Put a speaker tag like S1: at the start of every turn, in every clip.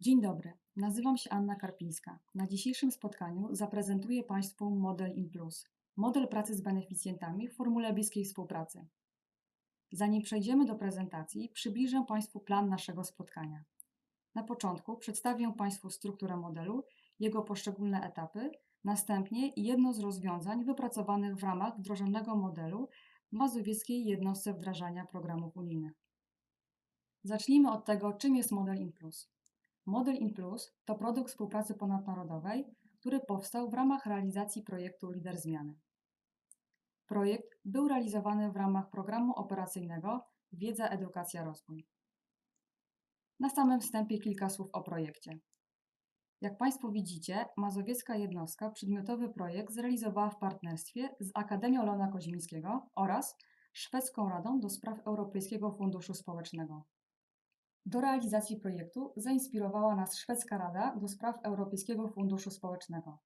S1: Dzień dobry, nazywam się Anna Karpińska. Na dzisiejszym spotkaniu zaprezentuję Państwu model InPlus, model pracy z beneficjentami w formule bliskiej współpracy. Zanim przejdziemy do prezentacji, przybliżę Państwu plan naszego spotkania. Na początku przedstawię Państwu strukturę modelu, jego poszczególne etapy, następnie jedno z rozwiązań wypracowanych w ramach wdrożonego modelu w Mazowieckiej Jednostce Wdrażania Programów Unijnych. Zacznijmy od tego, czym jest model InPlus. Model InPlus to produkt współpracy ponadnarodowej, który powstał w ramach realizacji projektu Lider Zmiany. Projekt był realizowany w ramach programu operacyjnego Wiedza, Edukacja, Rozwój. Na samym wstępie kilka słów o projekcie. Jak Państwo widzicie, mazowiecka jednostka przedmiotowy projekt zrealizowała w partnerstwie z Akademią Leona Koźmińskiego oraz Szwedzką Radą do Spraw Europejskiego Funduszu Społecznego. Do realizacji projektu zainspirowała nas Szwedzka Rada do Spraw Europejskiego Funduszu Społecznego,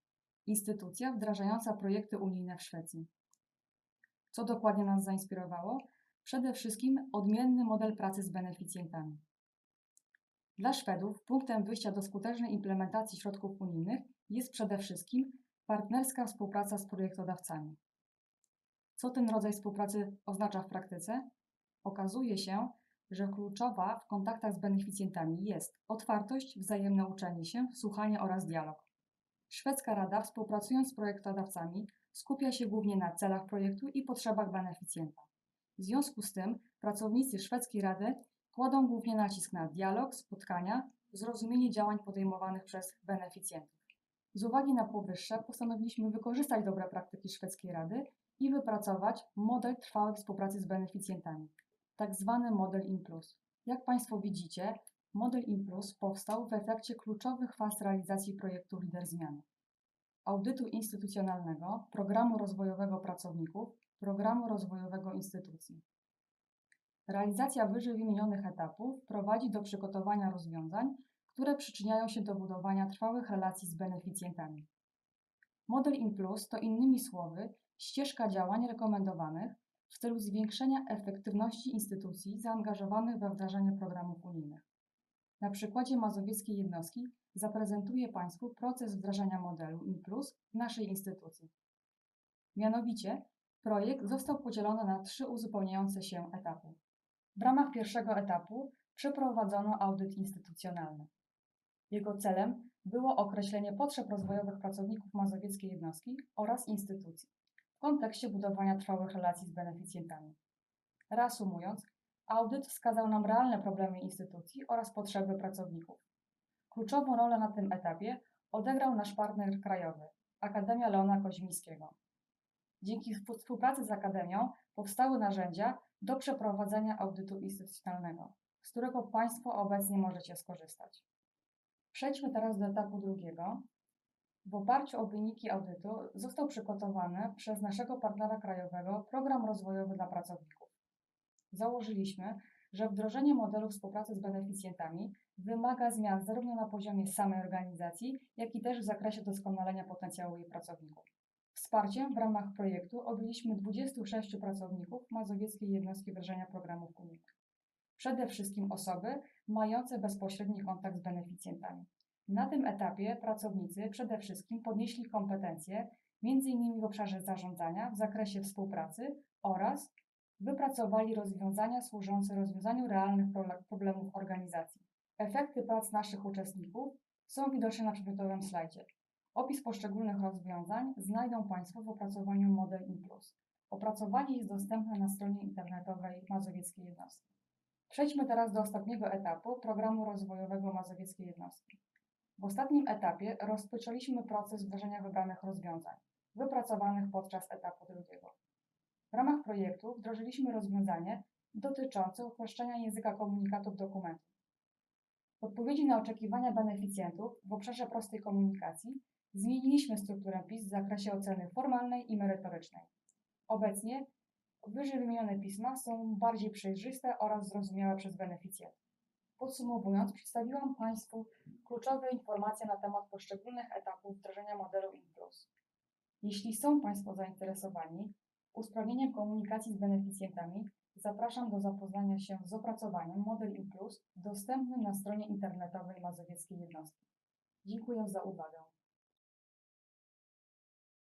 S1: instytucja wdrażająca projekty unijne w Szwecji. Co dokładnie nas zainspirowało? Przede wszystkim odmienny model pracy z beneficjentami. Dla Szwedów punktem wyjścia do skutecznej implementacji środków unijnych jest przede wszystkim partnerska współpraca z projektodawcami. Co ten rodzaj współpracy oznacza w praktyce? Okazuje się, że kluczowa w kontaktach z beneficjentami jest otwartość, wzajemne uczenie się, słuchanie oraz dialog. Szwedzka Rada, współpracując z projektodawcami, skupia się głównie na celach projektu i potrzebach beneficjenta. W związku z tym pracownicy Szwedzkiej Rady kładą głównie nacisk na dialog, spotkania, zrozumienie działań podejmowanych przez beneficjentów. Z uwagi na powyższe postanowiliśmy wykorzystać dobre praktyki Szwedzkiej Rady i wypracować model trwałej współpracy z beneficjentami, tak zwany model InPlus. Jak Państwo widzicie, model InPlus powstał w efekcie kluczowych faz realizacji projektu Lider Zmiany. Audytu instytucjonalnego, programu rozwojowego pracowników, programu rozwojowego instytucji. Realizacja wyżej wymienionych etapów prowadzi do przygotowania rozwiązań, które przyczyniają się do budowania trwałych relacji z beneficjentami. Model InPlus to innymi słowy ścieżka działań rekomendowanych celu zwiększenia efektywności instytucji zaangażowanych we wdrażanie programów unijnych. Na przykładzie mazowieckiej jednostki zaprezentuję Państwu proces wdrażania modelu InPlus w naszej instytucji. Mianowicie, projekt został podzielony na trzy uzupełniające się etapy. W ramach pierwszego etapu przeprowadzono audyt instytucjonalny. Jego celem było określenie potrzeb rozwojowych pracowników mazowieckiej jednostki oraz instytucji kontekście budowania trwałych relacji z beneficjentami. Reasumując, audyt wskazał nam realne problemy instytucji oraz potrzeby pracowników. Kluczową rolę na tym etapie odegrał nasz partner krajowy, Akademia Leona Koźmińskiego. Dzięki współpracy z Akademią powstały narzędzia do przeprowadzenia audytu instytucjonalnego, z którego Państwo obecnie możecie skorzystać. Przejdźmy teraz do etapu drugiego. W oparciu o wyniki audytu został przygotowany przez naszego partnera krajowego program rozwojowy dla pracowników. Założyliśmy, że wdrożenie modelu współpracy z beneficjentami wymaga zmian zarówno na poziomie samej organizacji, jak i też w zakresie doskonalenia potencjału jej pracowników. Wsparciem w ramach projektu objęliśmy 26 pracowników Mazowieckiej Jednostki Wdrażania Programów Unijnych. Przede wszystkim osoby mające bezpośredni kontakt z beneficjentami. Na tym etapie pracownicy przede wszystkim podnieśli kompetencje m.in. w obszarze zarządzania w zakresie współpracy oraz wypracowali rozwiązania służące rozwiązaniu realnych problemów organizacji. Efekty prac naszych uczestników są widoczne na przedmiotowym slajdzie. Opis poszczególnych rozwiązań znajdą Państwo w opracowaniu Model InPlus. Opracowanie jest dostępne na stronie internetowej Mazowieckiej Jednostki. Przejdźmy teraz do ostatniego etapu programu rozwojowego Mazowieckiej Jednostki. W ostatnim etapie rozpoczęliśmy proces wdrożenia wybranych rozwiązań, wypracowanych podczas etapu drugiego. W ramach projektu wdrożyliśmy rozwiązanie dotyczące uproszczenia języka komunikatów dokumentów. W odpowiedzi na oczekiwania beneficjentów w obszarze prostej komunikacji zmieniliśmy strukturę PIS w zakresie oceny formalnej i merytorycznej. Obecnie wyżej wymienione pisma są bardziej przejrzyste oraz zrozumiałe przez beneficjentów. Podsumowując, przedstawiłam Państwu kluczowe informacje na temat poszczególnych etapów wdrożenia modelu InPlus. Jeśli są Państwo zainteresowani usprawnieniem komunikacji z beneficjentami, Zapraszam do zapoznania się z opracowaniem Model In Plus dostępnym na stronie internetowej Mazowieckiej Jednostki. Dziękuję za uwagę.